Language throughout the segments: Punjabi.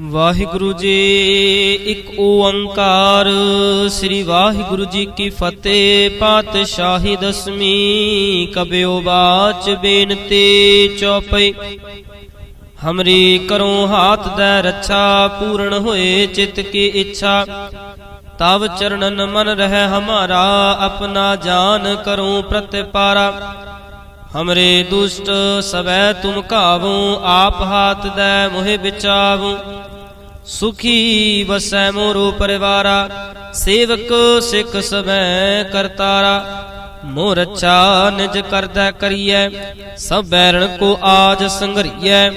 ਵਾਹਿਗੁਰੂ ਜੀ ਇੱਕ ਓੰਕਾਰ। ਸ੍ਰੀ ਵਾਹਿਗੁਰੂ ਜੀ ਕੀ ਫਤਿਹ। ਪਾਤਸ਼ਾਹੀ ਦਸਮੀ ਕਬਿਓ ਬਾਚ ਬੇਨਤੀ ਚੌਪਈ। ਹਮਰੀ ਕਰੋ ਹਾਥ ਦੇ ਰੱਛਾ, ਪੂਰਨ ਹੋਏ ਚਿਤ ਕੀ ਇੱਛਾ। ਤਵ ਚਰਨਨ ਮਨ ਰਹਿ ਹਮਾਰਾ, ਆਪਣਾ ਜਾਨ ਕਰੂੰ ਪ੍ਰਤਿਪਾਰਾ। ਹਮਰੇ ਦੁਸ਼ਟ ਸਵੈ ਤੁਮ ਕਾਵੂ ਆਪ ਹਾਥ ਦੇ ਮੋਹਿ ਬਿਚਾਵੂ ਸੁਖੀ ਵਸੈ ਮੋਰੋ ਪਰਿਵਾਰਾ ਸੇਵਕ ਸਿੱਖ ਸਵੈ ਕਰਤਾਰਾ ਮੋਰ ਅੱਛਾ ਨਿਜ ਕਰਦਾ ਕਰੀਐ ਸਭ ਬੈਰਣ ਕੋ ਆਜ ਸੰਗਰੀਐ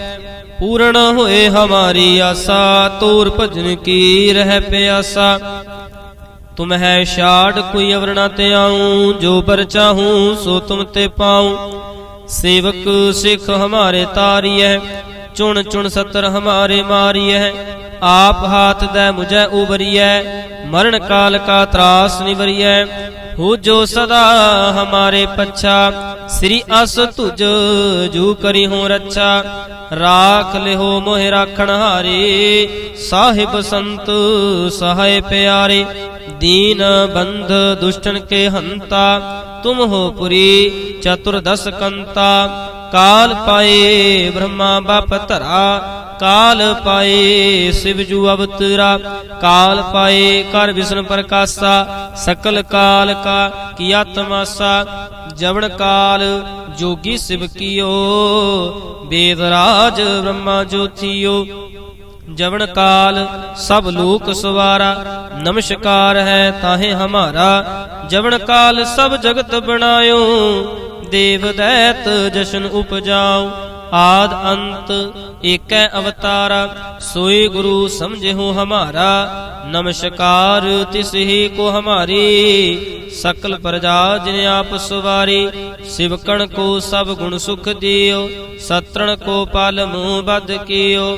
ਪੂਰਨ ਹੋਏ ਹਮਾਰੀ ਆਸਾ ਤੋਰ ਭਜਨ ਕੀ ਰਹਿ ਪਿਆਸਾ ਤੁਮ ਹੈ ਛਾੜ ਕੋਈ ਅਵਰਣਾ ਤੇ ਆਉ, ਜੋ ਪਰ ਚਾਹੂੰ ਸੋ ਤੁਮ ਤੇ ਪਾਉ। ਸੇਵਕ ਸਿੱਖ ਹਮਾਰੇ ਤਾਰੀਐ, ਚੁਣ ਚੁਣ ਸਤਰ ਹਮਾਰੇ ਮਾਰੀਐ। ਆਪ ਹਾਥ ਦੇ ਮੁਝੈ ਉਬਰੀਐ ਮਰਨ ਕਾਲ ਕਾ ਤਰਾਸ ਨਿਵਰੀਐ। ਹੋ ਜੋ ਸਦਾ ਹਮਾਰੇ ਪੱਛਾ, ਸ੍ਰੀ ਅਸ ਤੁਜ ਜੂ ਕਰੀ ਹੋ ਰੱਛਾ। ਰਾਖ ਲਿਓ ਮੋਹਿ ਰਾਖਣ ਹਾਰੇ, ਸਾਹਿਬ ਸੰਤ ਸਹਾਇ ਪਿਆਰੇ। दीन बंध दुष्टन के हंता तुम हो पुरी चतुर्दश कंता काल पाए ब्रह्मा बाप तरा काल पाए शिव जू अवतरा काल पाए कर विष्णु प्रकाशा सकल काल का किया तमाशा जवन काल जोगी शिव कियो वेदराज ब्रह्मा ज्योतियो ਜਵਨ ਕਾਲ, ਸਭ ਲੋਕ ਸਵਾਰਾ, ਨਮਸਕਾਰ ਹੈ ਤਾਹੇ ਹਮਾਰਾ। ਜਵਨ ਕਾਲ, ਸਭ ਜਗਤ ਬਣਾਇਓ ਦੇਵ ਦੈਤ ਜਸ਼ਨ ਉਪਜਾਉ ਆਦ ਅੰਤ ਏਕੈ ਅਵਤਾਰਾ ਸੋਈ ਗੁਰੂ ਸਮਝਿਓ ਹਮਾਰਾ। ਨਮਸਕਾਰ, ਤਿਸ ਹੀ ਕੋ ਹਮਾਰੀ, ਸਕਲ ਪ੍ਰਜਾ ਜਿਨ ਆਪ ਸਵਾਰੀ। ਸਿਵਕਣ ਕੋ ਸਭ ਗੁਣ ਸੁਖ ਦਿਓ, ਸਤਰਣ ਕੋ ਪਲ ਮੂਹ ਬਦ ਕੀਓ।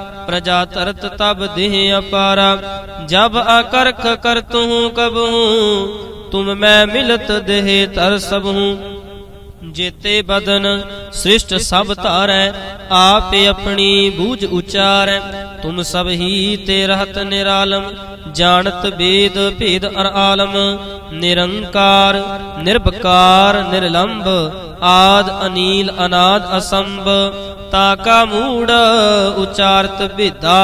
ਪ੍ਰਜਾ ਤਰਤ ਤਬ ਦੇਹ ਅਪਾਰਾ, ਜਬ ਅਕਰਖ ਕਰਤੂ ਕਬਹੂ, ਤੁਮ ਮੈਂ ਮਿਲਤ ਦੇਹ ਤਰ ਸਭੂ ਜੇਤੇ ਬਦਨ ਸ੍ਰਿਸ਼ਟ ਸਭ ਧਾਰੈ, ਆਪੇ ਆਪਣੀ ਬੂਝ ਉਚਾਰੈ। ਤੁਮ ਸਭ ਹੀ ਤੇ ਰਹਤ ਨਿਰਾਲਮ, ਜਾਣਤ ਵੇਦ ਭੇਦ ਅਰ ਆਲਮ। ਨਿਰੰਕਾਰ, ਨਿਰਭਕਾਰ, ਨਿਰਲੰਭ, ਆਦ, ਅਨੀਲ, ਅਨਾਦ, ਅਸੰਭ। ਤਾ ਕਾ ਮੂੜ ਉਚਾਰਤ ਵਿਦਾ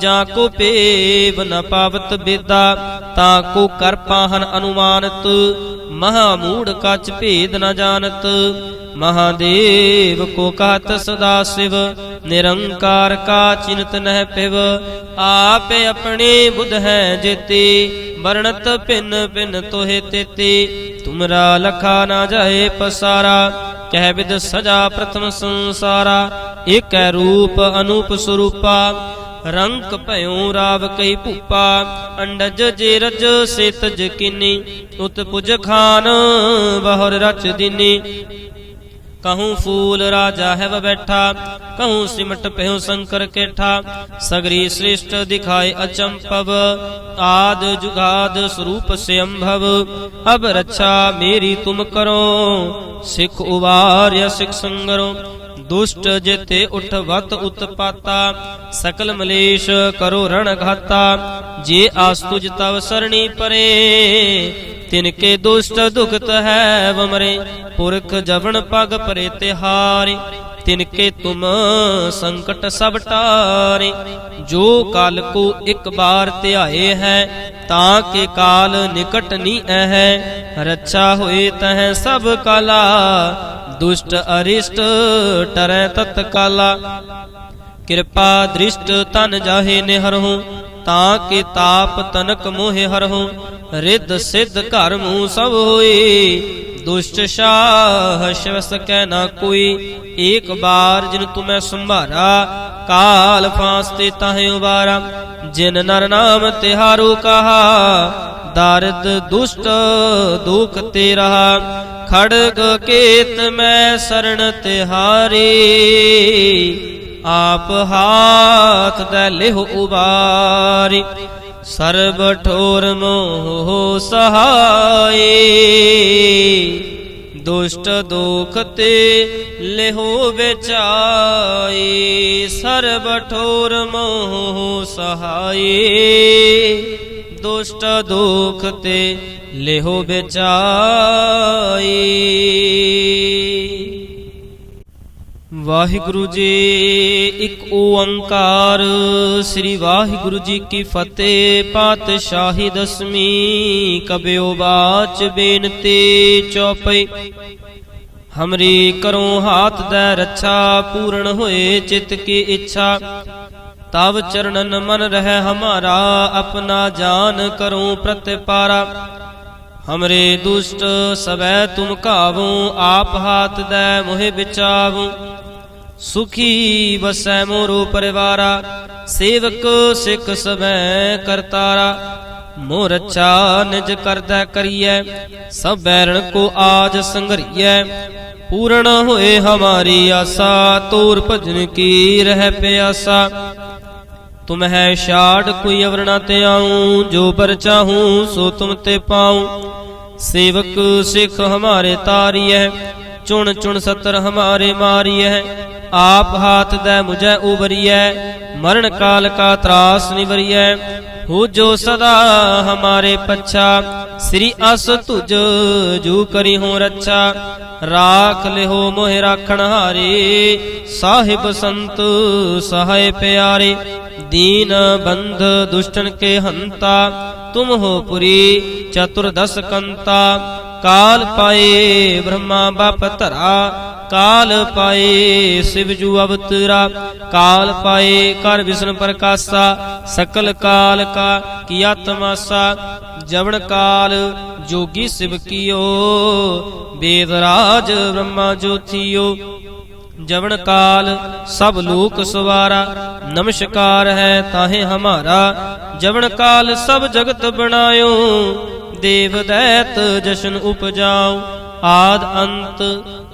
ਜਾਂ ਕੋ ਪੇਵ ਨ ਪਾਵਤ ਬੇਦਾ ਤਾ ਕੋ ਕਰ ਪਾਹਨ ਅਨੁਮਾਨਤ, ਮਹਾ ਮੂੜ ਕਚ ਭੇਦ ਨ ਜਾਣਤ। ਮਹਾਦੇਵ ਕੋ ਕਹਤ ਸਦਾ ਸਿਵ, ਨਿਰੰਕਾਰ ਕਾ ਚਿੰਤ ਨਹਿ ਪਿਵ। ਆਪੇ ਆਪਣੇ ਬੁਧ ਹੈ ਜੇਤੀ, ਵਰਣਤ ਭਿੰਨ ਭਿੰਨ ਤੋਹਿ ਤੇਤੀ। ਤੁਮਰਾ ਲਖਾ ਨਾ ਜਾਏ ਪਸਾਰਾ ਕਹਿ ਵਿਦ ਸਜਾ ਪ੍ਰਥਮ ਸੰਸਾਰਾ, ਏਕੈ ਰੂਪ ਅਨੂਪ ਸਰੂਪਾ। ਰੰਗ ਭਇਓ ਰਾਵ ਕਈ ਭੂਪਾ, ਅੰਡਜ ਜੇ ਰਜ ਸੇ ਤਜ ਕਿਨੀ, ਉਤ ਪੁਜ ਖਾਨ, ਬਹੁਰ ਰਚ ਦਿਨੀ। ਕਹੂੰ ਫੂਲ ਰਾਜਾ ਹੈ ਵ ਬੈਠਾ ਕਹੂੰ ਸਿਮਟ ਪਹਿਉ ਸ਼ੰਕਰ ਕੇਠਾ ਸਗਰੀ ਸ੍ਰਿਸ਼ਟ ਦਿਖਾਏ ਅਚੰਪਵ ਆਦ ਜੁਗਾਦ ਸਰੂਪ ਸਿਅੰਭਵ ਅਬ ਰੱਛਾ ਮੇਰੀ ਤੁਮ ਕਰੋ ਸਿੱਖ ਉਵਾਰਿਆ ਸਿੱਖ ਸੰਗਰੋ ਦੁਸ਼ਟ ਜਿਤੇ ਉਠ ਵਤ ਉਤਪਾਤਾ ਸਕਲ ਮਲੇਸ਼ ਕਰੋ ਰਣ ਘਾਤਾ ਜੇ ਆਸ ਤੁਜ ਤਵ ਸਰਣੀ ਪਰੇ ਤਿਨ ਕੇ ਦੁਸ਼ਟ ਦੁਖਤ ਹੈ ਵਮਰੇ, ਪੁਰਖ ਜਵਨ ਪਗ ਪਰੇ ਤਿਹਾਰੇ ਤਿਨ ਕੇ ਤੁਮ ਸੰਕਟ ਸਭ ਟਾਰੇ, ਜੋ ਕਾਲ ਕੋ ਇੱਕ ਬਾਰ ਧਿਆਏ ਹੈ, ਤਾਂ ਕੇ ਕਾਲ ਨਿਕਟ ਨੀ ਹੈ ਰੱਛਾ ਹੋਏ ਤਹ ਸਭ ਕਾਲਾ, ਦੁਸ਼ਟ ਅਰਿਸ਼ਟ ਟਰੈ ਤਤਕਾਲਾ ਕਿਰਪਾ ਦ੍ਰਿਸ਼ਟ ਤਨ ਜਾਹੇ ਨਿਹਰਹੁ, ਤਾਂ ਕੇ ਤਾਪ ਤਨਕ ਮੋਹਿ ਹਰਹੁ। ਰਿੱਧ ਸਿੱਧ ਘਰ ਮੂਹ ਸਭ ਹੋਏ ਦੁਸ਼ਟ ਸ਼ਾਹ ਸ਼ਿਵ ਸਕੈ ਨਾ ਕੋਈ। ਏਕ ਬਾਰ ਜਿਨ ਤੁਮੈ ਸੰਭਾਰਾ, ਕਾਲ ਫਾਂਸ ਤੇ ਤਾਹੇ ਉਬਾਰਾ। ਜਿਨ ਨਰ ਨਾਮ ਤਿਹਾਰੂ ਕਹਾ, ਦਰਦ ਦੁਸ਼ਟ ਦੁਖ ਤੇ ਰਹਾ ਖੜਗ ਕੇਤ ਮੈਂ ਸਰਣ ਤਿਹਾਰੀ, ਆਪ ਹਾਥ ਦੇ ਲਿਹ ਉਬਾਰੀ। ਸਰਬ ਠੋਰ ਮੋਹ ਸਹਾਈ। ਦੁਸ਼ਟ ਦੁਖ ਤੇ ਲਿਹੁ ਵਿਚਾਈ। ਸਰਬ ਠੋਰ ਮੋਹ ਸਹਾਈ। ਦੁਸ਼ਟ ਦੁਖ ਤੇ ਲਿਹੁ ਵਿਚਾਈ। ਵਾਹਿਗੁਰੂ ਜੀ, ਇੱਕ ਓੰਕਾਰ। ਸ੍ਰੀ ਵਾਹਿਗੁਰੂ ਜੀ ਕੀ ਫਤਿਹ। ਪਾਤਸ਼ਾਹੀ ਦਸਮੀ ਕਬਿਓ ਬਾਚ ਬੇਨਤੀ ਚੌਪਈ। ਹਮਰੀ ਕਰੋ ਹਾਥ ਦੇ ਰੱਛਾ, ਪੂਰਨ ਹੋਏ ਚਿਤ ਕੀ ਇੱਛਾ। ਤਵ ਚਰਨਨ ਮਨ ਰਹਿ ਹਮਾਰਾ, ਆਪਣਾ ਜਾਨ ਕਰੋ ਪ੍ਰਤਿਪਾਰਾ। ਹਮਰੇ ਦੁਸ਼ਟ ਸਵੈ ਤੁਮ ਕਾਵੋ, ਆਪ ਹਾਥ ਦੇ ਮੋਹਿ ਵਿਚਾਵੋ। ਸੁਖੀ ਵਸੈ ਮੋਰੋ ਪਰਿਵਾਰਾ, ਸੇਵਕ ਸਿੱਖ ਸਵੈ ਕਰਤਾਰਾ। ਮੋਰ ਰੱਛਾ ਨਿਜ ਕਰਦਾ ਕਰੀਐ, ਸਭ ਬੈਰਣ ਕੋ ਆਜ ਸੰਗਰੀਐ। ਪੂਰਨ ਹੋਏ ਹਮਾਰੀ ਆਸਾ, ਤੂਰ ਭਜਨ ਕੀ ਰਹਿ ਪਿਆਸਾ। ਤੁਮ ਹੈ ਛਾੜ ਕੋਈ ਅਵਰਣਾ ਤੇ ਆਉ, ਜੋ ਪਰ ਚਾਹੂੰ ਸੋ ਤੁਮ ਤੇ ਪਾਉ। ਸੇਵਕ ਸਿੱਖ ਹਮਾਰੇ ਤਾਰੀਐ, ਚੁਣ ਚੁਣ ਸਤਰ ਹਮਾਰੇ ਮਾਰੀਐ। ਆਪ ਹਾਥ ਦੈ ਮੁਝੈ ਉਬਰੀਐ ਮਰਨ ਕਾਲ ਕਾ ਤਰਾਸ ਨਿਵਰੀਐ। ਹੋ ਜੋ ਸਦਾ ਹਮਾਰੇ ਪੱਛਾ, ਸ੍ਰੀ ਅਸ ਤੁਜ ਜੂ ਕਰੀ ਹੋ ਰੱਛਾ। ਰਾਖ ਲਿਹੋ ਮੋਹਿ ਰਾਖਣ ਹਾਰੇ, ਸਾਹਿਬ ਸੰਤ ਸਹਾਇ ਪਿਆਰੇ। ਦੀਨ ਬੰਧ ਦੁਸ਼ਟਨ ਕੇ ਹੰਤਾ, ਤੁਮ ਹੋ ਪੁਰੀ ਚਤੁਰਦਸ ਕੰਤਾ। ਕਾਲ ਪਾਏ ਬ੍ਰਹਮਾ ਬਾਪ ਧਰਾ ਕਾਲ ਪਾਏ ਸਿਵ ਜੂ ਅਵਤਰਾ, ਕਾਲ ਪਾਏ ਕਰ ਵਿਸ਼ਨ ਪ੍ਰਕਾਸ਼ਾ, ਸਕਲ ਕਾਲ ਕਾ ਕੀਆ ਤਮਾਸਾ ਜਵਨ ਕਾਲ ਜੋਗੀ ਸਿਵ ਕੀਓ, ਵੇਦ ਰਾਜ ਬ੍ਰਹਮਾ ਜੋਥੀਓ ਜਵਨ ਕਾਲ ਸਭ ਲੋਕ ਸਵਾਰਾ, ਨਮਸਕਾਰ ਹੈ ਤਾਹੇ ਹਮਾਰਾ। ਜਵਨ ਕਾਲ ਸਭ ਜਗਤ ਬਣਾਇਓ, ਦੇਵ ਦੈਤ ਜਸ਼ਨ ਉਪਜਾਉ, ਆਦ ਅੰਤ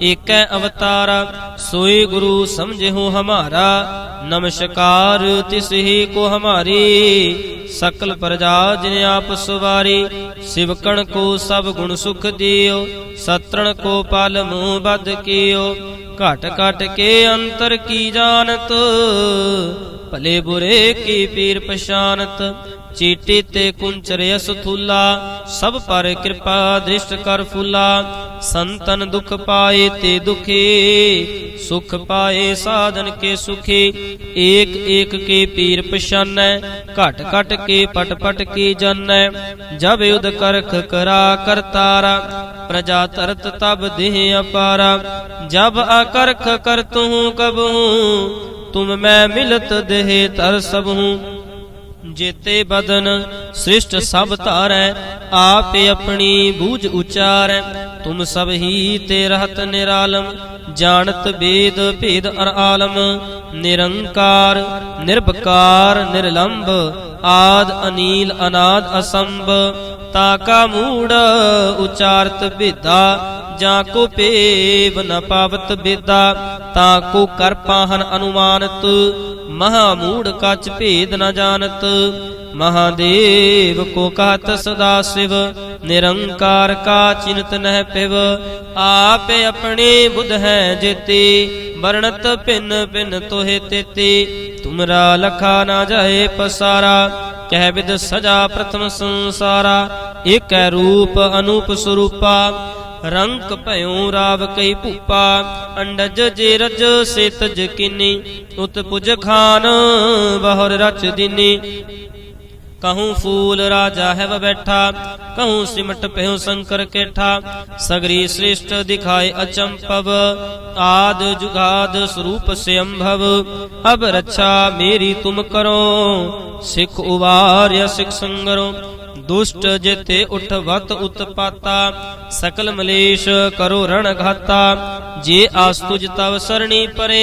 ਏਕੈ ਅਵਤਾਰਾ ਸੋਈ ਗੁਰੂ ਸਮਝਿਓ ਹਮਾਰਾ, ਨਮਸਕਾਰ ਤਿਸ ਹੀ ਕੋ ਹਮਾਰੀ, ਸਕਲ ਪ੍ਰਜਾ ਜਿਨ ਆਪ ਸੁਵਾਰੀ, ਸਿਵਕਣ ਕੋ ਸਭ ਗੁਣ ਸੁਖ ਦਿਓ, ਸਤਰਣ ਕੋ ਪਲ ਮੂਹ ਬਦ ਕੀਓ, ਘਟ ਘਟ ਕੇ ਅੰਤਰ ਕੀ ਜਾਣਤ ਭਲੇ ਬੁਰੇ ਕੀ ਪੀਰ ਪਛਾਨਤ ਚੀਟੀ ਤੇ ਕੁੰਚਰ ਅਸਥੂਲਾ ਸਭ ਪਰ ਕਿਰਪਾ ਦ੍ਰਿਸ਼ਟ ਕਰ ਫੁਲਾ ਸੰਤਨ ਦੁਖ ਪਾਏ ਤੇ ਦੁਖੀ ਸੁਖ ਪਾਏ ਸਾਧਨ ਕੇ ਸੁਖੀ ਏਕ ਏਕ ਕੇ ਪੀਰ ਪਛਾਨੈ ਘਟ ਘਟ ਕੇ ਪਟ ਪਟ ਕੀ ਜਾਣੈ ਜਬ ਉਦ ਕਰਖ ਕਰਾ ਕਰਤਾਰਾ ਪ੍ਰਜਾ ਤਰਤ ਤਬ ਦੇਹ ਅਪਾਰਾ ਜਬ ਆਕਰਖ ਕਰਤੂ ਕਬਹੂ ਤੁਮ ਮੈਂ ਮਿਲਤ ਦੇਹ ਤਰ ਸਭ। ਹੂੰ ਜੇਤੇ ਬਦਨ ਸ੍ਰਿਸ਼ਟ ਸਭ ਧਾਰੈ, ਆਪੇ ਆਪਣੀ ਬੂਝ ਉਚਾਰੈ। ਤੁਮ ਸਭ ਹੀ ਤੇ ਰਹਤ ਨਿਰਾਲਮ, ਜਾਣਤ ਵੇਦ ਭੇਦ ਅਰ ਆਲਮ। ਨਿਰੰਕਾਰ, ਨਿਰਭਕਾਰ ਨਿਰਲੰਭ ਆਦ, ਅਨੀਲ, ਅਨਾਦ, ਅਸੰਭ। ਤਾ ਕਾ ਮੂੜ ਉਚਾਰਤ ਭੇਦਾ ਜਾਂ ਕੋ ਪੇਵ ਨ ਪਾਵਤ ਬੇਦਾ, ਤਾ ਕੋ ਕਰ ਪਾਹਨ ਅਨੁਮਾਨਤ, ਮਹਾ ਮੂੜ ਕਚ ਭੇਦ ਨ ਜਾਣਤ। ਮਹਾਦੇਵ ਕੋ ਕਹਤ ਸਦਾ ਸਿਵ, ਨਿਰੰਕਾਰ ਕਾ ਚਿੰਤ ਨਹਿ ਪਿਵ। ਆਪੇ ਆਪਣੇ ਬੁੱਧ ਹੈ ਜੇਤੀ, ਵਰਣਤ ਭਿੰਨ ਭਿੰਨ ਤੋਹਿ ਤੇਤੀ। ਤੁਮਰਾ ਲਖਾ ਨਾ ਜਾਏ ਪਸਾਰਾ, ਕਹਿ ਵਿਦ ਸਜਾ ਪ੍ਰਥਮ ਸੰਸਾਰਾ। ਏਕੈ ਰੂਪ ਅਨੂਪ ਸਰੂਪਾ ਰੰਕ ਭਇਓ ਰਾਵ ਕਈ ਭੂਪਾ, ਅੰਡਜ ਜੇ ਰਜ ਸੇ ਕਿਨੀ, ਉਤ ਪੁਜ ਖਾਨ ਬਹੁਰ ਰਚ ਦਿਨੀ। ਕਹੂੰ ਫੂਲ ਰਾਜਾ ਹੈ ਵ ਬੈਠਾ, ਕਹੂੰ ਸਿਮਟ ਪਹਿਉ ਸ਼ੰਕਰ ਕੇਠਾ, ਸਗਰੀ ਸ੍ਰਿਸ਼ਟ ਦਿਖਾਏ ਅਚੰਪਵ, ਆਦ ਜੁਗਾਦ ਸਰੂਪ ਸਿਅੰਭਵ। ਅਬ ਰੱਛਾ ਮੇਰੀ ਤੁਮ ਕਰੋ, ਸਿੱਖ ਉਵਾਰਿਆ ਸਿੱਖ ਸੰਗਰੋ ਦੁਸ਼ਟ ਜਿਤੇ ਉਠਵਤ ਉਤਪਾਤਾ ਸਕਲ ਮਲੇਸ਼ ਕਰੋ ਰਣ ਘਾਤਾ। ਜੇ ਆਸਤੁਜ ਤਵ ਸਰਣੀ ਪਰੇ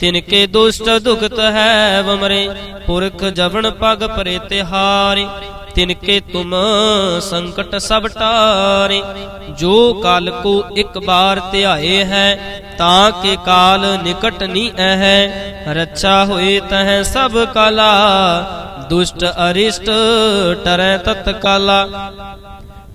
ਤਿਨ ਕੇ ਦੁਸ਼ਟ ਦੁਖਤ ਹੈ ਵਮਰੇ ਪੁਰਖ ਜਵਨ ਪਗ ਪਰੇ ਤਿਹਾਰੇ, ਤਿਨਕੇ ਤੁਮ ਸੰਕਟ ਸਭ ਟਾਰੇ। ਜੋ ਕਾਲ ਕੋ ਇੱਕ ਬਾਰ ਧਿਆਏ ਹੈ, ਤਾਂ ਕੇ ਕਾਲ ਨਿਕਟ ਨੀ ਹੈ ਰੱਛਾ ਹੋਏ ਤਹ ਸਭ ਕਾਲਾ ਦੁਸ਼ਟ ਅਰਿਸ਼ਟ ਟਰੈ ਤਤਕਾਲਾ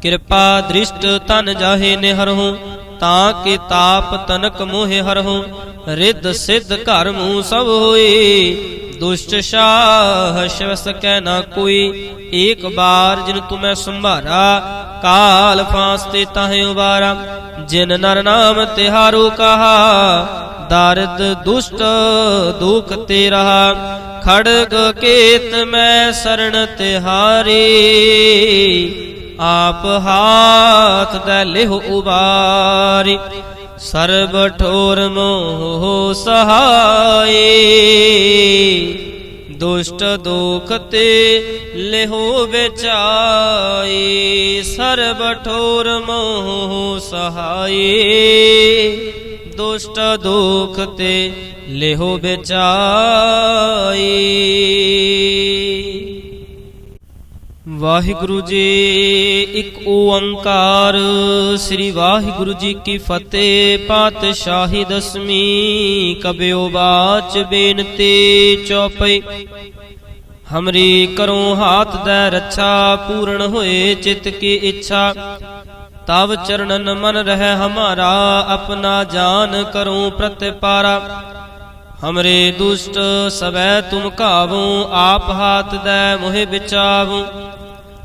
ਕਿਰਪਾ ਦ੍ਰਿਸ਼ਟ ਤਨ ਜਾਹੇ ਨਿਹਰਹੁ ਤਾਂ ਕੇ ਤਾਪ ਤਨਕ ਮੋਹਿ ਹਰਹੁ ਰਿੱਧ ਸਿੱਧ ਘਰ ਮੂਹ ਸਭ ਹੋਏ ਦੁਸ਼ਟ ਸ਼ਾਹ ਸ਼ਿਵ ਸਕੈ ਨਾ ਕੋਈ ਏਕ ਬਾਰ ਜਿਨ ਤੁਮੈ ਸੰਭਾਰਾ ਕਾਲ ਫਾਸਤੇ ਤਾਹੇ ਉਬਾਰਾ ਜਿਨ ਨਰ ਨਾਮ ਤਿਹਾਰੋ ਕਹਾ ਦਰਦ ਦੁਸ਼ਟ ਦੁਖ ਤੇ ਰਹਾ ਖੜਗ ਕੇਤ ਮੈਂ ਸਰਣ ਤਿਹਾਰੀ, ਆਪ ਹਾਥ ਦੇ ਲਿਹ ਉਬਾਰੀ। ਸਰਬ ਠੋਰ ਮੋਹ ਸਹਾਈ, ਦੁਸ਼ਟ ਦੁਖ ਤੇ ਲਿਹੋ ਵਿਚਾਈ। ਸਰਬ ਠੋਰ ਮੋਹ ਸਹਾਈ, ਦੁਸ਼ਟ ਦੁਖ ਤੇ ਲਿਹੋ ਵਿਚਾਈ ਵਾਹਿਗੁਰੂ ਜੀ ਇੱਕ ਓੰਕਾਰ, ਸ੍ਰੀ ਵਾਹਿਗੁਰੂ ਜੀ ਕੀ ਫਤਿਹ। ਪਾਤਸ਼ਾਹੀ ਦਸਮੀ ਕਬਿਓ ਬਾਚ ਬੇਨਤੀ ਚੌਪਈ। ਹਮਰੀ ਕਰੋ ਹਾਥ ਦਾ ਰੱਛਾ, ਪੂਰਨ ਹੋਏ ਚਿਤ ਕੀ ਇੱਛਾ। ਤਵ ਚਰਨਨ ਮਨ ਰਹਿ ਹਮਾਰਾ, ਆਪਣਾ ਜਾਨ ਕਰੂੰ ਪ੍ਰਤਿਪਾਰਾ। ਹਮਰੇ ਦੁਸ਼ਟ ਸਵੈ ਤੁਮ ਕਾਵੂ ਆਪ ਹਾਥ ਦੇ ਮੋਹਿ ਵਿਚਾਵੂ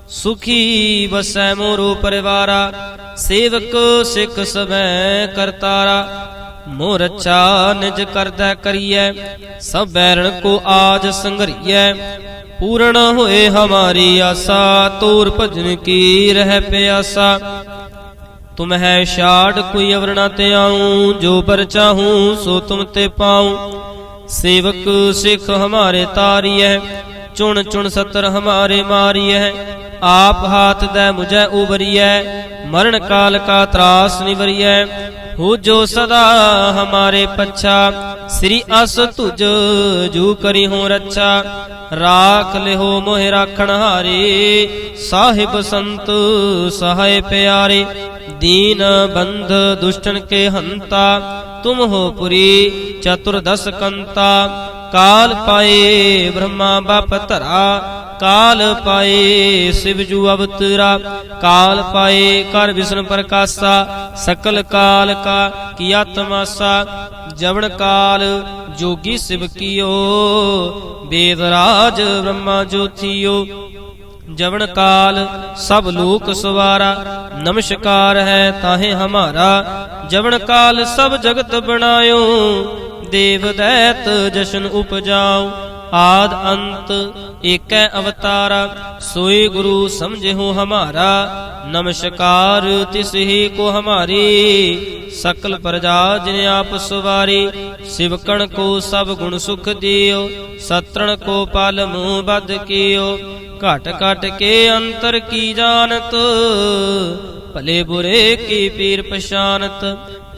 ਸੁਖੀ ਵਸੈ ਮੋਰੋ ਪਰਿਵਾਰਾ, ਸੇਵਕ ਸਿੱਖ ਸਵੈ ਕਰਤਾਰਾ। ਮੋਹ ਰੱਛਾ ਨਿਜ ਕਰਦਾ ਕਰੀਐ, ਸਭ ਬੈਰਣ ਕੋ ਆਜ ਸੰਗਰੀਐ। ਪੂਰਨ ਹੋਏ ਹਮਾਰੀ ਆਸਾ, ਤੋਰ ਭਜਨ ਕੀ ਰਹਿ ਪਿਆਸਾ। ਤੁਮ ਹੈ ਛਾੜ ਕੋਈ ਅਵਰ ਤੇ ਆਉ, ਜੋ ਪਰ ਚਾਹੂੰ ਸੋ ਤੁਮ ਤੇ ਪਾਉ। ਸੇਵਕ ਸਿੱਖ ਹਮਾਰੇ ਤਾਰੀਐ, ਚੁਣ ਚੁਣ ਸਤਰ ਹਮਾਰੇ ਮਾਰੀਐ। ਆਪ ਹਾਥ ਦੇ ਮੁਝੈ ਉਬਰੀਐ ਮਰਨ ਕਾਲ ਕਾ ਤਰਾਸ ਨਿਵਰੀਐ। ਹੋ ਜੋ ਸਦਾ ਹਮਾਰੇ ਪੱਛਾ, ਸ੍ਰੀ ਅਸ ਤੁਜ ਜੂ ਕਰੀ ਹੋ ਰੱਛਾ। ਰਾਖ ਲਿਹੋ ਮੋਹਿ ਰਾਖਣ ਹਾਰੇ, ਸਾਹਿਬ ਸੰਤ ਸਹਾਇ ਪਿਆਰੇ। ਦੀਨ ਬੰਧ ਦੁਸ਼ਟਨ ਕੇ ਹੰਤਾ, ਤੁਮ ਹੋ ਪੁਰੀ ਚਤੁਰਦਸ ਕੰਤਾ। ਕਾਲ ਪਾਏ ਬ੍ਰਹਮਾ ਬਾਪ ਧਰਾ, ਕਾਲ ਪਾਏ ਸਿਵ ਜੂ ਅਵਤਰਾ। ਕਾਲ ਪਾਏ ਕਰ ਵਿਸ਼ਨ ਪ੍ਰਕਾਸ਼ਾ, ਸਕਲ ਕਾਲ ਕਾ ਕੀਆ ਤਮਾਸਾ। ਜਵਨ ਕਾਲ ਜੋਗੀ ਸਿਵ ਕੀਓ ਵੇਦ ਰਾਜ ਬ੍ਰਹਮਾ ਜੋਤੀਓ। ਜਵਨ ਕਾਲ, ਸਭ ਲੋਕ ਸਵਾਰਾ, ਨਮਸਕਾਰ ਹੈ ਤਾਹੇ ਹਮਾਰਾ। ਜਵਨ ਕਾਲ, ਸਭ ਜਗਤ ਬਣਾਇਓ, ਦੇਵ ਦੈਤ ਜਸ਼ਨ ਉਪਜਾਉ। ਆਦ ਅੰਤ ਏਕੈ ਅਵਤਾਰਾ ਸੋਈ ਗੁਰੂ ਸਮਝਿਓ ਹਮਾਰਾ। ਨਮਸਕਾਰ ਤਿਸ ਹੀ ਕੋ ਹਮਾਰੀ, ਸਕਲ ਪ੍ਰਜਾ ਜਿਨ ਆਪ ਸੁਵਾਰੀ। ਸਿਵਕਣ ਕੋ ਸਭ ਗੁਣ ਸੁਖ ਦਿਓ, ਸਤਰਣ ਕੋ ਪਲ ਮੂਹ ਬਦ ਕੀਓ। ਘਟ ਘਟ ਕੇ ਅੰਤਰ ਕੀ ਜਾਣਤ? ਭਲੇ ਬੁਰੇ ਕੀ ਪੀਰ ਪਛਾਨਤ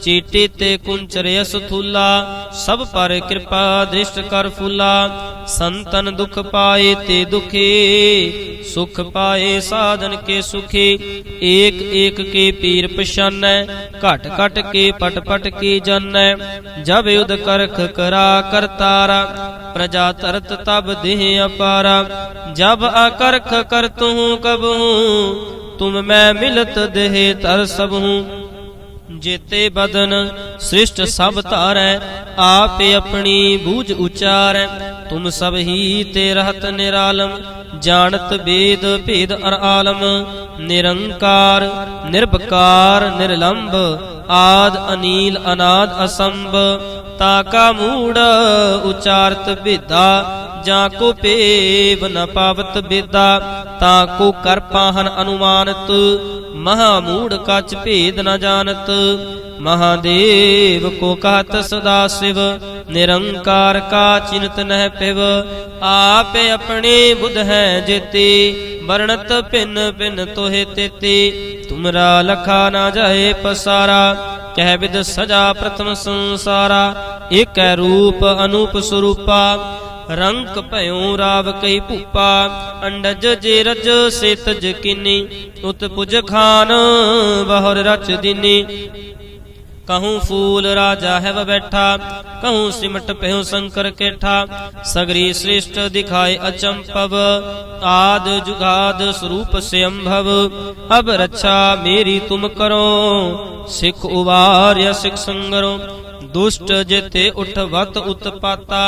ਚੀਟੀ ਤੇ ਕੁੰਚਰ ਅਸਥੂਲਾ, ਸਭ ਪਰ ਕਿਰਪਾ ਦ੍ਰਿਸ਼ਟ ਕਰ ਫੁਲਾ। ਸੰਤਨ ਦੁਖ ਪਾਏ ਤੇ ਦੁਖੀ, ਸੁਖ ਪਾਏ ਸਾਧਨ ਕੇ ਸੁਖੀ। ਏਕ ਏਕ ਕੇ ਪੀਰ ਪਛਾਨੈ, ਘਟ ਘਟ ਕੇ ਪਟ ਪਟ ਕੀ ਜਾਣੈ ਜਬ ਉਦ ਕਰਖ ਕਰਾ ਕਰਤਾਰਾ ਪ੍ਰਜਾ ਤਰਤ ਤਬ ਦੇਹ ਅਪਾਰਾ, ਜਬ ਆਕਰਖ ਕਰਤੂ ਕਬਹੂ, ਤੁਮ ਮੈਂ ਮਿਲਤ ਦੇਹ ਤਰ ਸਭੂ। ਜੇਤੇ ਬਦਨ ਸ੍ਰਿਸ਼ਟ ਸਭ ਧਾਰੈ, ਆਪੇ ਆਪਣੀ ਬੂਝ ਉਚਾਰੈ। ਤੁਮ ਸਭ ਹੀ ਤੇ ਰਹਤ ਨਿਰਾਲਮ, ਜਾਣਤ ਵੇਦ ਭੇਦ ਅਰ ਆਲਮ। ਨਿਰੰਕਾਰ, ਨਿਰਭਕਾਰ ਨਿਰਲੰਭ ਆਦ, ਅਨੀਲ, ਅਨਾਦ, ਅਸੰਭ। ਤਾ ਕਾ ਮੂੜ ਉਚਾਰਤ ਭੇਦਾ, ਜਾਂ ਕੋ ਪੇਵ ਨ ਪਾਵਤ ਬੇਦਾ ਤਾਂ ਕੋ ਕਰ ਪਾਹਨ ਅਨੁਮਾਨਤ, ਮਹਾ ਮੂੜ ਕਚ ਭੇਦ ਨ ਜਾਣਤ। ਮਹਾਦੇਵ ਕੋ ਕਹਤ ਸਦਾ ਸਿਵ, ਨਿਰੰਕਾਰ ਕਾ ਚਿੰਤ ਨਹਿ ਪਿਵ। ਆਪੇ ਆਪਣੇ ਬੁੱਧ ਹੈ ਜੇਤੇ, ਵਰਣਤ ਭਿੰਨ ਭਿੰਨ ਤੋਹਿ ਤੇਤੇ। ਤੁਮਰਾ ਲਖਾ ਨਾ ਜਾਏ ਪਸਾਰਾ ਕਹਿ ਵਿਦ ਸਜਾ ਪ੍ਰਥਮ ਸੰਸਾਰਾ, ਏਕੈ ਰੂਪ ਅਨੂਪ ਸਰੂਪਾ। ਰੰਕ ਭਇਓ ਰਾਵ ਕਈ ਭੂਪਾ, ਅੰਡਜ ਜੇ ਰਜ ਸੇ ਤਜ ਕਿਨੀ ਉਤ ਪੁਜ ਖਾਨ ਬਹੁਰ ਰਚ ਦਿਨੀ। ਕਹੂੰ ਫੂਲ ਰਾਜਾ ਹੈ ਬੈਠਾ ਕਹੂੰ ਸਿਮਟ ਪਹਿਉ ਸ਼ੰਕਰ ਕੇਠਾ ਸਗਰੀ ਸ੍ਰਿਸ਼ਟ ਦਿਖਾਏ ਅਚੰਪਵ ਆਦ ਜੁਗਾਦ ਸਰੂਪ ਸਿਅੰਭਵ ਅਬ ਰੱਛਾ ਮੇਰੀ ਤੁਮ ਕਰੋ ਸਿੱਖ ਉਵਾਰਿਆ ਸਿੱਖ ਸੰਗਰੋ ਦੁਸ਼ਟ ਜਿਤੇ ਉਠਵਤ ਉਤਪਾਤਾ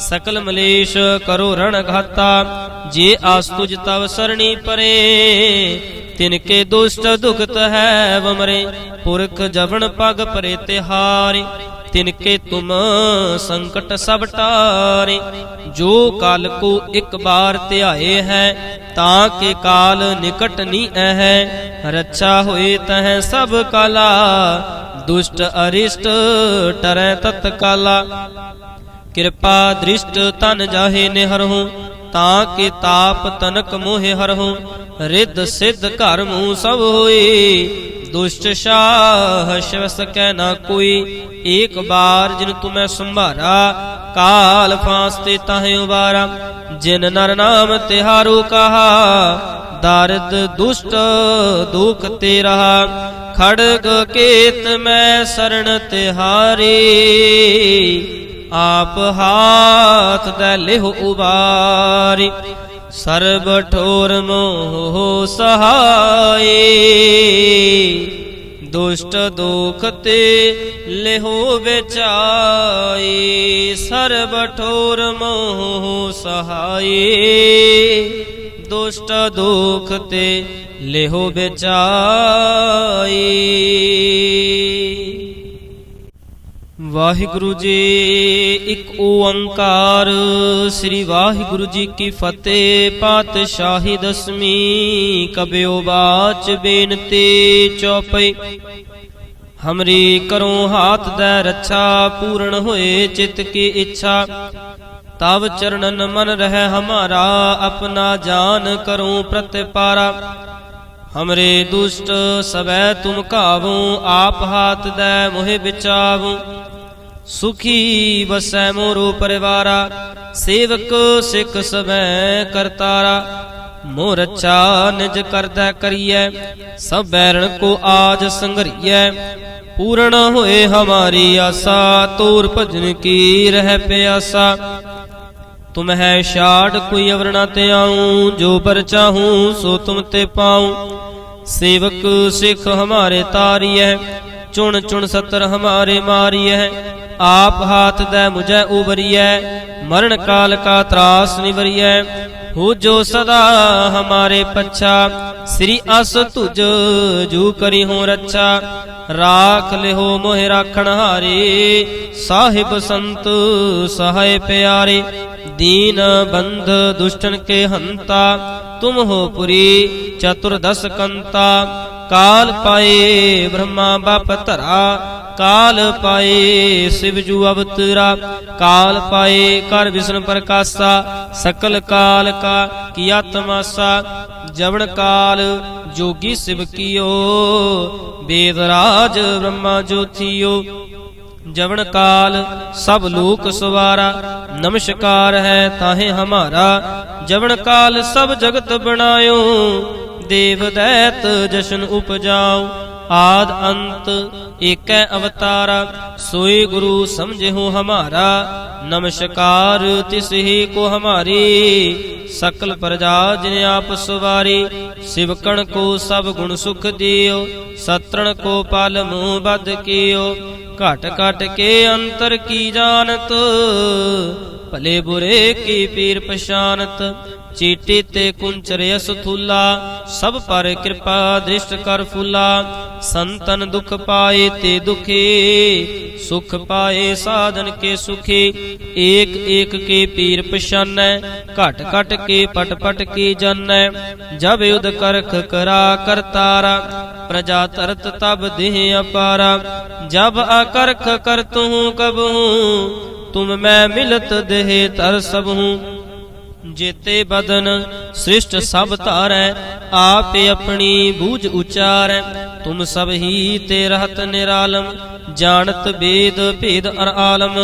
ਸਕਲ ਮਲੇਸ਼ ਕਰੋ ਰਣ ਘਾਤਾ ਜੇ ਆਸ ਤੁਜ ਤਵ ਸਰਣੀ ਪਰੇ ਤਿਨ ਕੇ ਦੁਸ਼ਟ ਦੁਖਤ ਹੈ ਵਮਰੇ, ਪੁਰਖ ਜਵਨ ਪਗ ਪਰੇ ਤਿਹਾਰੇ ਤਿਨ ਕੇ ਤੁਮ ਸੰਕਟ ਸਭ ਟਾਰੇ, ਜੋ ਕਾਲ ਕੋ ਇੱਕ ਬਾਰ ਧਿਆਏ ਹੈ, ਤਾਂ ਕੇ ਕਾਲ ਨਿਕਟ ਨੀ ਹੈ ਰੱਛਾ ਹੋਏ ਤਹ ਸਭ ਕਾਲਾ, ਦੁਸ਼ਟ ਅਰਿਸ਼ਟ ਟਰੈ ਤਤ ਕਾਲਾ। ਕਿਰਪਾ ਦ੍ਰਿਸ਼ਟ ਤਨ ਜਾਹੇ ਨਿਹਰਹੁ, ਤਾਂ ਕੇ ਤਾਪ ਤਨਕ ਮੋਹਿ ਹਰਹੁ। ਰਿੱਧ ਸਿੱਧ ਘਰ ਮੂਹ ਸਭ ਹੋਏ ਦੁਸ਼ਟ ਸ਼ਾਹ ਸ਼ਿਵ ਸਕੈ ਨਾ ਕੋਈ। ਏਕ ਬਾਰ ਜਿਨ ਤੁਮੈ ਸੰਭਾਰਾ, ਕਾਲ ਫਾਂਸ ਤੇ ਤਾਹੇ ਉਬਾਰਾ। ਜਿਨ ਨਰ ਨਾਮ ਤਿਹਾਰੂ ਕਹਾ, ਦਾਰਦ ਦੁਸ਼ਟ ਦੁਖ ਤੇ ਰਹਾ ਖੜਗ ਕੇਤ ਮੈਂ ਸਰਣ ਤਿਹਾਰੀ। ਆਪ ਹਾਥ ਦੇ ਲਿਹ ਉਬਾਰੀ। ਸਰਬ ਠੋਰ ਮੋਹ ਸਹਾਈ। ਦੁਸ਼ਟ ਦੁਖ ਤੇ ਲਿਹੁ ਵਿਚਾਈ। ਸਰਬ ਠੋਰ ਮੋਹ ਸਹਾਈ। ਦੁਸ਼ਟ ਦੁਖ ਤੇ ਲਿਹੁ ਵਿਚਾਈ। ਵਾਹਿਗੁਰੂ ਜੀ, ਇੱਕ ਓੰਕਾਰ। ਸ੍ਰੀ ਵਾਹਿਗੁਰੂ ਜੀ ਕੀ ਫਤਿਹ, ਪਾਤਸ਼ਾਹੀ ਦਸਮੀ ਕਬਿਓ ਬਾਚ ਬੇਨਤੀ ਚੌਪਈ। ਹਮਰੀ ਕਰੋ ਹਾਥ ਦੇ ਰੱਛਾ, ਪੂਰਨ ਹੋਏ ਚਿਤ ਕੀ ਇੱਛਾ। ਤਵ ਚਰਨਨ ਮਨ ਰਹਿ ਹਮਾਰਾ, ਆਪਣਾ ਜਾਨ ਕਰੂੰ ਪ੍ਰਤਿਪਾਰਾ। ਹਮਰੇ ਦੁਸ਼ਟ ਸਵੈ ਤੁਮ ਕਾਵੂ, ਆਪ ਹਾਥ ਦੇ ਮੋਹਿ ਵਿਚਾਵੂ ਸੁਖੀ ਵਸੈ ਮੋਰੋ ਪਰਿਵਾਰਾ, ਸੇਵਕ ਸਿੱਖ ਸਵੈ ਕਰਤਾਰਾ। ਮੋ ਰੱਛਾ ਨਿਜ ਕਰਦਾ ਕਰੀਐ, ਸਭ ਬੈਰਣ ਕੋ ਆਜ ਸੰਗਰੀਐ। ਪੂਰਨ ਹੋਏ ਹਮਾਰੀ ਆਸਾ, ਤੂਰ ਭਜਨ ਕੀ ਰਹਿ ਪਿਆਸਾ। ਤੁਮ ਹੈ ਛਾੜ ਕੋਈ ਅਵਰਣਾ ਤੇ ਆਉ, ਜੋ ਪਰ ਚਾਹੂੰ ਸੋ ਤੁਮ ਤੇ ਪਾਉ। ਸੇਵਕ ਸਿੱਖ ਹਮਾਰੇ ਤਾਰੀਐ, ਚੁਣ ਚੁਣ ਸਤਰ ਹਮਾਰੇ ਮਾਰੀਐ। ਆਪ ਹਾਥ ਦੈ ਮੁਝੈ ਉਬਰੀਐ ਮਰਨ ਕਾਲ ਕਾ ਤਰਾਸ ਨਿਵਰੀਐ। ਹੋ ਜੋ ਸਦਾ ਹਮਾਰੇ ਪੱਛਾ, ਸ੍ਰੀ ਅਸ ਤੁਜ ਜੂ ਕਰੀ ਹੋ ਰੱਛਾ। ਰਾਖ ਲਿਹੋ ਮੋਹਿ ਰਾਖਣ ਹਾਰੇ, ਸਾਹਿਬ ਸੰਤ ਸਹਾਇ ਪਿਆਰੇ। ਦੀਨ ਬੰਧ ਦੁਸ਼ਟਨ ਕੇ ਹੰਤਾ, ਤੁਮ ਹੋ ਪੁਰੀ ਚਤੁਰਦਸ ਕੰਤਾ। ਕਾਲ ਪਾਏ ਬ੍ਰਹਮਾ ਬਾਪ ਧਰਾ ਕਾਲ ਪਾਏ ਸਿਵ ਜੂ ਅਵਤਰਾ, ਕਾਲ ਪਾਏ ਕਰ ਵਿਸ਼ਨ ਪ੍ਰਕਾਸ਼ਾ, ਸਕਲ ਕਾਲ ਕਾ ਕੀਆ ਤਮਾਸਾ ਜਵਨ ਕਾਲ ਜੋਗੀ ਸਿਵ ਕੀਓ, ਵੇਦ ਰਾਜ ਬ੍ਰਹਮਾ ਜੋਤੀਓ। ਜਵਨ ਕਾਲ ਸਭ ਲੋਕ ਸਵਾਰਾ, ਨਮਸਕਾਰ ਹੈ ਤਾਹੇ ਹਮਾਰਾ। ਜਵਨ ਕਾਲ ਸਭ ਜਗਤ ਬਣਾਇਓ, ਦੇਵ ਦੈਤ ਜਸ਼ਨ ਉਪਜਾਓ। ਆਦ ਅੰਤ ਏਕੈ ਅਵਤਾਰਾ, ਸੋਈ ਗੁਰੂ ਸਮਝਿਓ ਹਮਾਰਾ, ਨਮਸਕਾਰ ਤਿਸ ਹੀ ਕੋ ਹਮਾਰੀ, ਸਕਲ ਪ੍ਰਜਾ ਜਿਨ ਆਪ ਸੁਵਾਰੀ, ਸਿਵਕਣ ਕੋ ਸਭ ਗੁਣ ਸੁਖ ਦਿਓ, ਸਤਰਣ ਕੋ ਪਲ ਮੂਹ ਬਦ ਕੀਓ, ਘਟ ਘਟ ਕੇ ਅੰਤਰ ਕੀ ਜਾਣਤ, ਭਲੇ ਬੁਰੇ ਕੀ ਪੀਰ ਪਛਾਨਤ ਚੀਟੀ ਤੇ ਕੁੰਚਰ ਅਸਥੂਲਾ ਸਭ ਪਰ ਕਿਰਪਾ ਦ੍ਰਿਸ਼ਟ ਕਰ ਫੁਲਾ ਸੰਤਨ ਦੁਖ ਪਾਏ ਤੇ ਦੁਖੀ ਸੁਖ ਪਾਏ ਸਾਧਨ ਕੇ ਸੁਖੀ ਏਕ ਏਕ ਕੇ ਪੀਰ ਪਛਾਨੈ ਘਟ ਘਟ ਕੇ ਪਟ ਪਟ ਕੀ ਜਾਣੈ ਜਬ ਉਦ ਕਰਖ ਕਰਾ ਕਰਤਾਰਾ ਪ੍ਰਜਾ ਤਰਤ ਤਬ ਦੇਹ ਅਪਾਰਾ ਜਬ ਅਕਰਖ ਕਰਤੂ ਕਬਹੂ ਤੁਮ ਮੈਂ ਮਿਲਤ ਦੇਹ ਤਰ ਸਭੂ ਜੇਤੇ ਬਦਨ, ਸ੍ਰਿਸ਼ਟ ਸਭ ਧਾਰੈ, ਆਪੇ ਆਪਣੀ ਬੂਝ ਉਚਾਰੈ। ਤੁਮ ਸਭ ਹੀ ਤੇ ਰਹਤ ਨਿਰਾਲਮ, ਜਾਣਤ ਵੇਦ ਭੇਦ ਅਰ ਆਲਮ।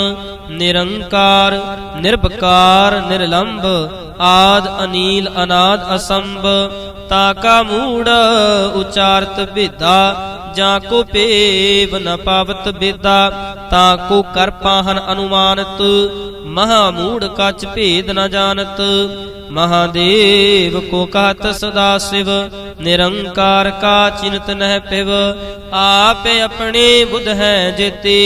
ਨਿਰੰਕਾਰ, ਨਿਰਭਕਾਰ, ਨਿਰਲੰਭ, ਆਦ ਅਨੀਲ, ਅਨਾਦ ਅਸੰਭ। ਤਾ ਕਾ ਮੂੜ ਉਚਾਰਤ ਭੇਦਾ, ਜਾਂ ਕੋ ਪੇਵ ਨ ਪਾਵਤ ਬੇਦਾ ਤਾਂ ਕੋ ਕਰ ਪਾਹਨ ਅਨੁਮਾਨਤ ਮਹਾ ਮੂੜ ਕਚ ਭੇਦ ਨ ਜਾਣਤ। ਮਹਾਦੇਵ ਕੋ ਕਹਤ ਸਦਾ ਸਿਵ, ਨਿਰੰਕਾਰ ਕਾ ਚਿੰਤ ਨਹਿ ਪਿਵ। ਆਪੇ ਆਪਣੇ ਬੁੱਧ ਹੈ ਜੇਤੇ,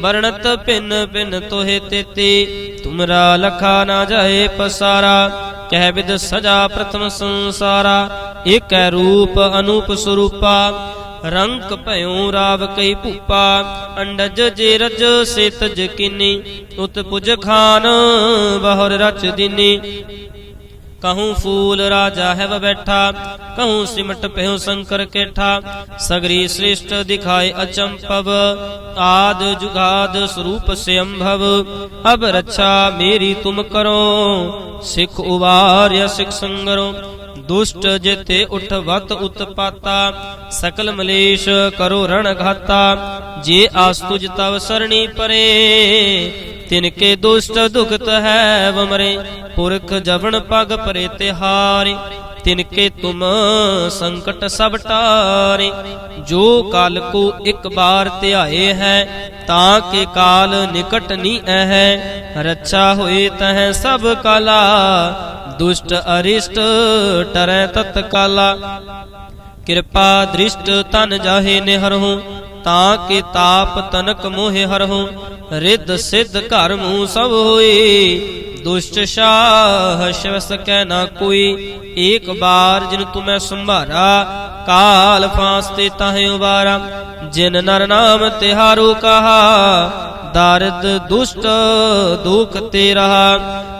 ਵਰਣਤ ਭਿੰਨ ਭਿੰਨ ਤੋਹਿ ਤੇਤੇ। ਤੁਮਰਾ ਲਖਾ ਨਾ ਜਾਏ ਪਸਾਰਾ, ਕਹਿ ਵਿਦ ਸਜਾ ਪ੍ਰਥਮ ਸੰਸਾਰਾ। ਏਕੈ ਰੂਪ ਅਨੂਪ ਸਰੂਪਾ ਰੰਕ ਭਇਓ ਰਾਵ ਕਈ ਭੂਪਾ, ਅੰਡਜ ਜੇ ਰਜ ਸੇ ਕਿਨੀ, ਉਤ ਪੁਜ ਖਾਨ ਬਹੁਰ ਰਚ ਦਿਨੀ। ਕਹੂੰ ਫੂਲ ਰਾਜਾ ਹੈ ਬੈਠਾ, ਕਹੂੰ ਸਿਮਟ ਪਹਿਉ ਸ਼ੰਕਰ ਕੇਠਾ, ਸਗਰੀ ਸ੍ਰਿਸ਼ਟ ਦਿਖਾਏ ਅਚੰਪਵ ਆਦ ਜੁਗਾਦ ਸਰੂਪ ਸਿਅੰਭਵ। ਅਬ ਰੱਛਾ ਮੇਰੀ ਤੁਮ ਕਰੋ, ਸਿੱਖ ਉਵਾਰਿਆ ਸਿੱਖ ਸੰਗਰੋ ਦੁਸ਼ਟ ਜਿਤੇ ਉਠਵਤ ਉਤਪਾਤਾ, ਸਕਲ ਮਲੇਸ਼ ਕਰੋ ਰਣ ਘਾਤਾ। ਜੇ ਆਸ ਤੁਜ ਤਵ ਸਰਣੀ ਪਰੇ, ਤਿਨ ਕੇ ਦੁਸ਼ਟ ਦੁਖਤ ਹੈ ਵਮਰੇ। ਪੁਰਖ ਜਵਨ ਪਗ ਪਰੇ ਤਿਹਾਰੇ, ਤਿਨ ਕੇ ਤੁਮ ਸੰਕਟ ਸਭ ਟਾਰੇ। ਜੋ ਕਾਲ ਕੋ ਇੱਕ ਬਾਰ ਧਿਆਏ ਹੈ, ਤਾਂ ਕੇ ਕਾਲ ਨਿਕਟ ਨੀ ਹੈ ਰੱਛਾ ਹੋਏ ਤਹ ਸਭ ਕਲਾ ਦੁਸ਼ਟ ਅਰਿਸ਼ਟ, ਟਰੈ ਤਤਕਾਲਾ ਕਿਰਪਾ ਦ੍ਰਿਸ਼ਟ ਤਨ ਜਾਹੇ ਨਿਹਰਹੁ ਤਾਂ ਕੇ ਤਾਪ ਤਨਕ ਮੋਹਿ ਹਰਹੁ ਰਿੱਧ ਸਿੱਧ ਘਰ ਮੂਹ ਸਭ ਹੋਏ, ਦੁਸ਼ਟ ਸ਼ਾਹ ਸ਼ਿਵ ਸਕੈ ਨਾ ਕੋਈ। ਏਕ ਬਾਰ ਜਿਨ ਤੁਮੈ ਸੰਭਾਰਾ, ਕਾਲ ਫਾਸਤੇ ਤਾਹੇ ਉਬਾਰਾ। ਜਿਨ ਨਰ ਨਾਮ ਤਿਹਾਰੂ ਕਹਾ, ਦਰਦ ਦੁਸ਼ਟ, ਦੁਖ ਤੇ ਰਹਾ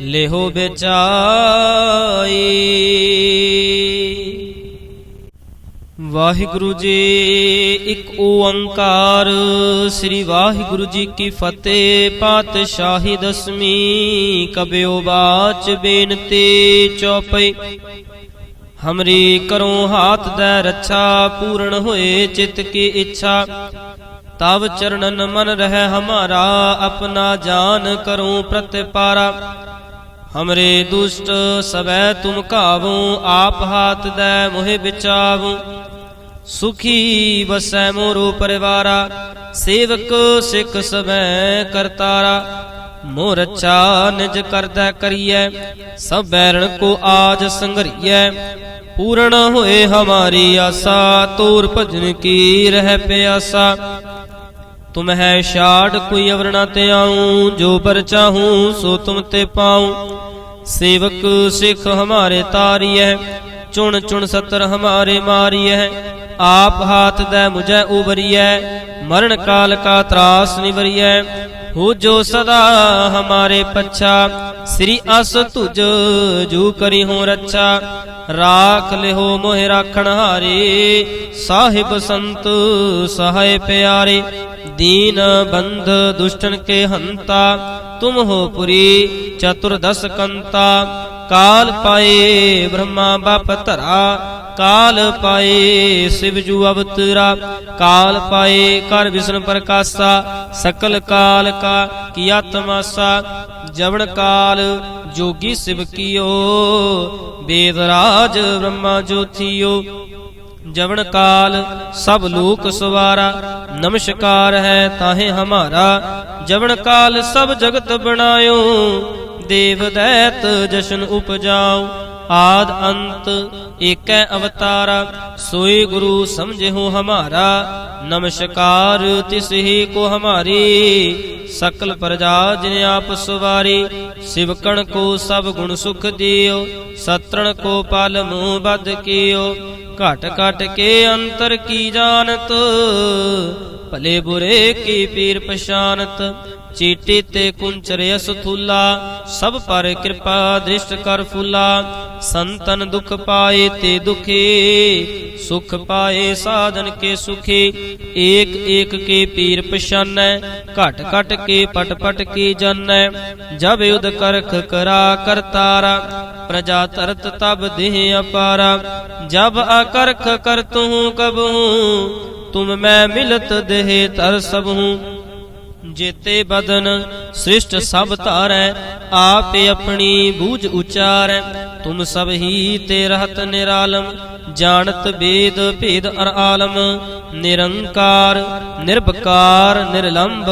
ਲਿਹੁ ਵਿਚਾਈ ਵਾਹਿਗੁਰੂ ਜੀ ਇੱਕ ਓੰਕਾਰ, ਸ੍ਰੀ ਵਾਹਿਗੁਰੂ ਜੀ ਕੀ ਫਤਿਹ। ਪਾਤਸ਼ਾਹੀ ਦਸਮੀ ਕਬਿਓ ਬਾਚ ਬੇਨਤੀ ਚੌਪਈ। ਹਮਰੀ ਕਰੋ ਹਾਥ ਦੇ ਰੱਛਾ, ਪੂਰਨ ਹੋਏ ਚਿਤ ਕੀ ਇੱਛਾ। ਤਵ ਚਰਨਨ ਮਨ ਰਹਿ ਹਮਾਰਾ, ਆਪਣਾ ਜਾਨ ਕਰੂੰ ਪ੍ਰਤਿਪਾਰਾ। ਹਮਰੇ ਦੁਸ਼ਟ ਸਵੈ ਤੁਮ ਕਾਵੂ ਆਪ ਹਾਥ ਦੇ ਮੋਹਿ ਵਿਚਾਵੂ ਸੁਖੀ ਵਸੈ ਮੋਰੋ ਪਰਿਵਾਰਾ ਸੇਵਕ ਸਿੱਖ ਸਵੈ ਕਰਤਾਰਾ ਮੋਰ ਅੱਛਾ ਨਿਜ ਕਰਦਾ ਕਰੀਐ ਸਭ ਬੈਰਣ ਕੋ ਆਜ ਸੰਗਰੀਐ ਪੂਰਨ ਹੋਏ ਹਮਾਰੀ ਆਸਾ ਤੋਰ ਭਜਨ ਕੀ ਰਹਿ ਪਿਆਸਾ ਤੁਮ ਹੈ ਛਾੜ ਕੋਈ ਅਵਰਣਾ ਤੇ ਆਉ, ਜੋ ਪਰ ਚਾਹੂੰ ਸੋ ਤੁਮ ਤੇ ਪਾਉ। ਸੇਵਕ ਸਿੱਖ ਹਮਾਰੇ ਤਾਰੀਐ, ਚੁਣ ਚੁਣ ਸਤਰ ਹਮਾਰੇ ਮਾਰੀਐ। ਆਪ ਹਾਥ ਦੇ ਮੁਝੈ ਉਬਰੀਐ ਮਰਨ ਕਾਲ ਕਾ ਤਰਾਸ ਨਿਵਰੀਐ। ਹੋ ਜੋ ਸਦਾ ਹਮਾਰੇ ਪੱਛਾ, ਸ੍ਰੀ ਅਸ ਤੁਜ ਜੂ ਕਰੀ ਹੋ ਰੱਛਾ। ਰਾਖ ਲਿਹੋ ਮੋਹਿ ਰਾਖਣ ਹਾਰੇ, ਸਾਹਿਬ ਸੰਤ ਸਹਾਇ ਪਿਆਰੇ। ਦੀਨ ਬੰਧ ਦੁਸ਼ਟਨ ਕੇ ਹੰਤਾ, ਤੁਮ ਹੋ ਪੁਰੀ ਚਤੁਰਦਸ ਕੰਤਾ। ਕਾਲ ਪਾਏ ਬ੍ਰਹਮਾ ਬਾਪ ਧਰਾ, ਕਾਲ ਪਾਏ ਸਿਵ ਜੂ ਅਵਤਰਾ। ਕਾਲ ਪਾਏ ਕਰ ਵਿਸ਼ਨ ਪ੍ਰਕਾਸ਼ਾ, ਸਕਲ ਕਾਲ ਕਾ ਕੀਆ ਤਮਾਸਾ। ਜਵਨ ਕਾਲ ਜੋਗੀ ਸਿਵ ਕੀਓ ਵੇਦ ਰਾਜ ਬ੍ਰਹਮਾ ਜੋਤੀਓ ਜਵਨ ਕਾਲ, ਸਭ ਲੋਕ ਸਵਾਰਾ, ਨਮਸਕਾਰ ਹੈ ਤਾਹੇ ਹਮਾਰਾ। ਜਵਨ ਕਾਲ, ਸਭ ਜਗਤ ਬਣਾਇਓ, ਦੇਵ ਦੈਤ ਜਸ਼ਨ ਉਪਜਾਉ ਆਦ ਅੰਤ ਏਕੈ ਅਵਤਾਰਾ ਸੋਈ ਗੁਰੂ ਸਮਝਿਓ ਹਮਾਰਾ। ਨਮਸਕਾਰ ਤਿਸ ਹੀ ਕੋ ਹਮਾਰੀ, ਸਕਲ ਪ੍ਰਜਾ ਜਿਨ ਆਪ ਸਵਾਰੀ। ਸਿਵਕਣ ਕੋ ਸਭ ਗੁਣ ਸੁਖ ਦਿਓ, ਸਤਰਣ ਕੋ ਪਲ ਮੂਹ ਬਦ ਕੀਓ। ਘਟ ਘਟ ਕੇ ਅੰਤਰ ਕੀ ਜਾਣਤ? ਭਲੇ ਬੁਰੇ ਕੀ ਪੀਰ ਪਛਾਨਤ ਚੀਟੀ ਤੇ ਕੁੰਚਰ ਅਸ ਥੁਲਾ ਸਭ ਪਰ ਕਿਰਪਾ ਦ੍ਰਿਸ਼ਟ ਕਰ ਫੁਲਾ ਸੰਤਨ ਦੁਖ ਪਾਏ ਤੇ ਦੁਖੀ ਸੁਖ ਪਾਏ ਸਾਧਨ ਕੇ ਸੁਖੀ ਏਕ ਏਕ ਕੇ ਪੀਰ ਪਛਾਨੈ ਘਟ ਘਟ ਕੇ ਪਟ ਪਟ ਕੀ ਜਾਣੈ ਜਬ ਯੁਧ ਕਰਖ ਕਰਾ ਕਰਤਾਰਾ ਪ੍ਰਜਾ ਤਰਤ ਤਬ ਦੇਹ ਅਪਾਰਾ ਜਬ ਅਕਰਖ ਕਰਤੂ ਕਬਹੂ ਤੁਮ ਮੈਂ ਮਿਲਤ ਦੇਹ ਤਰ ਸਭੂ ਜੇਤੇ ਬਦਨ, ਸ੍ਰਿਸ਼ਟ ਸਭ ਧਾਰੈ, ਆਪੇ ਆਪਣੀ ਬੂਝ ਉਚਾਰੈ। ਤੁਮ ਸਭ ਹੀ ਤੇ ਰਹਤ ਨਿਰਾਲਮ, ਜਾਣਤ ਵੇਦ ਭੇਦ ਅਰ ਆਲਮ। ਨਿਰੰਕਾਰ, ਨਿਰਭਕਾਰ, ਨਿਰਲੰਭ,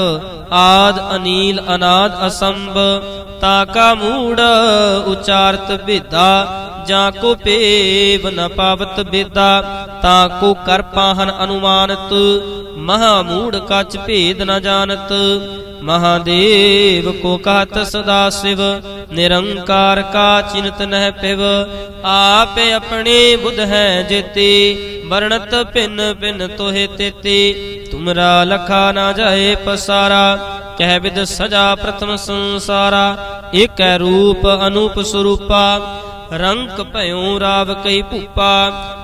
ਆਦ, ਅਨੀਲ, ਅਨਾਦ, ਅਸੰਭ। ਤਾਕਾ ਮੂੜ, ਉਚਾਰਤ ਭੇਦਾ ਜਾਂ ਕੋ ਪੇਵ ਨ ਪਾਵਤ ਬੇਦਾ, ਤਾਂ ਕੋ ਕਰ ਪਾਹਨ ਅਨੁਮਾਨਤ, ਮਹਾ ਮੂੜ ਕਚ ਭੇਦ ਨ ਜਾਣਤ। ਮਹਾਦੇਵ ਕੋ ਕਹਤ ਸਦਾ ਸਿਵ, ਨਿਰੰਕਾਰ ਕਾ ਚਿੰਤ ਨਹਿ ਪਿਵ। ਆਪੇ ਆਪਣੇ ਬੁੱਧ ਹੈ ਜੇਤੇ, ਵਰਣਤ ਭਿੰਨ ਭਿੰਨ ਤੋਹਿ ਤੇਤੇ। ਤੁਮਰਾ ਲਖਾ ਨਾ ਜਾਏ ਪਸਾਰਾ, ਕਹਿ ਵਿਦ ਸਜਾ ਪ੍ਰਥਮ ਸੰਸਾਰਾ। ਏਕੈ ਰੂਪ ਅਨੂਪ ਸਰੂਪਾ ਰੰਕ ਭਇਓ ਰਾਵ ਕਈ ਭੂਪਾ,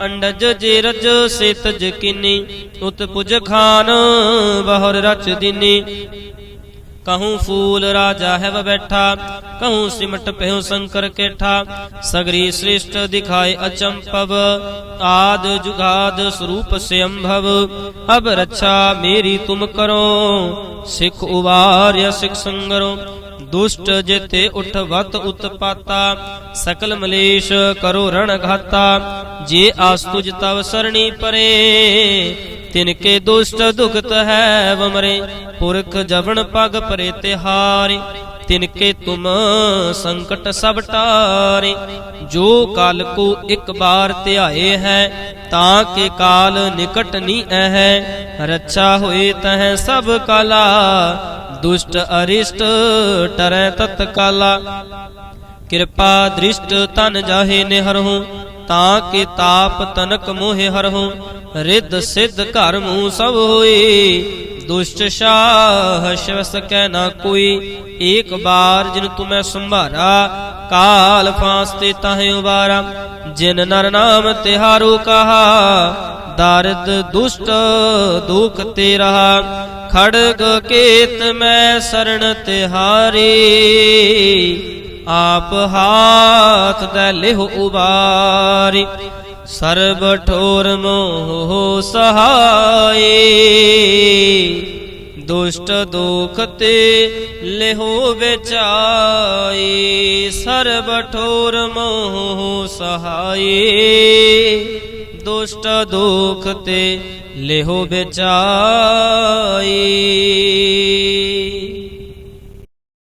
ਅੰਡਜ ਜੇ ਰਜ ਸੇ ਕਿਨੀ, ਉਤ ਪੁਜ ਖਾਨ ਬਹੁਰ ਰਚ ਦਿਨੀ। ਕਹੂੰ ਫੂਲ ਰਾਜਾ ਹੈ ਬੈਠਾ, ਕਹੂੰ ਸਿਮਟ ਭਇਓ ਸ਼ੰਕਰ ਕੇਠਾ, ਸਗਰੀ ਸ੍ਰਿਸ਼ਟ ਦਿਖਾਏ ਅਚੰਪਵ ਆਦ ਜੁਗਾਦ ਸਰੂਪ ਸਿਅੰਭਵ। ਅਬ ਰੱਛਾ ਮੇਰੀ ਤੁਮ ਕਰੋ, ਸਿੱਖ ਉਵਾਰਿਆ ਸਿੱਖ ਸੰਗਰੋ ਦੁਸ਼ਟ ਜਿਤੇ ਉਠਵਤ ਉਤਪਾਤਾ, ਸਕਲ ਮਲੇਸ਼ ਕਰੋ ਰਣ ਘਾਤਾ, ਜੇ ਆਸ ਤੁਜ ਤਵ ਸਰਣੀ ਪਰੇ, ਤਿਨ ਕੇ ਦੁਸ਼ਟ ਦੁਖਤ ਹੈ ਵਮਰੇ ਪੁਰਖ ਜਵਨ ਪਗ ਪਰੇ ਤਿਹਾਰੇ, ਤਿਨ ਕੇ ਤੁਮ ਸੰਕਟ ਸਭ ਟਾਰੇ, ਜੋ ਕਾਲ ਕੋ ਇੱਕ ਬਾਰ ਧਿਆਏ ਹੈ, ਤਾਂ ਕੇ ਕਾਲ ਨਿਕਟ ਨੀ ਹੈ ਰੱਛਾ ਹੋਏ ਤਹ ਸਭ ਕਲਾ ਦੁਸ਼ਟ ਅਰਿਸ਼ਟ, ਟਰੈ ਤਤਕਾਲਾ ਕਿਰਪਾ ਦ੍ਰਿਸ਼ਟ ਤਨ ਜਾਹੇ ਨਿਹਰਹੁ ਤਾਂ ਕੇ ਤਾਪ ਤਨਕ ਮੋਹਿ ਹਰਹੁ ਰਿੱਧ ਸਿੱਧ ਘਰ ਮੂਹ ਸਭ ਹੋਏ, ਦੁਸ਼ਟ ਸ਼ਾਹ ਸ਼ਵਸ ਕੈ ਨਾ ਕੋਈ। ਏਕ ਬਾਰ ਜਿਨ ਤੁਮੈ ਸੰਭਾਰਾ, ਕਾਲ ਫਾਸ ਤੇ ਤਾਹੇ ਉਬਾਰਾ। ਜਿਨ ਨਰ ਨਾਮ ਤਿਹਾਰੋ ਕਹਾ, ਦਰਦ ਦੁਸ਼ਟ, ਦੁਖ ਤੇ ਰਹਾ ਖੜਗ ਕੇਤ ਮੈਂ ਸਰਣ ਤਿਹਾਰੀ, ਆਪ ਹਾਥ ਦੇ ਲਿਹੁ ਉਬਾਰੀ। ਸਰਬ ਠੋਰ ਮੋਹ ਸਹਾਈ, ਦੁਸ਼ਟ ਦੁਖ ਤੇ ਲਿਹੁ ਵਿਚਾਈ। ਸਰਬ ਠੋਰ ਮੋਹ ਸਹਾਈ, ਦੁਸ਼ਟ ਦੁਖ ਤੇ ਲਿਹੁ ਵਿਚਾਈ।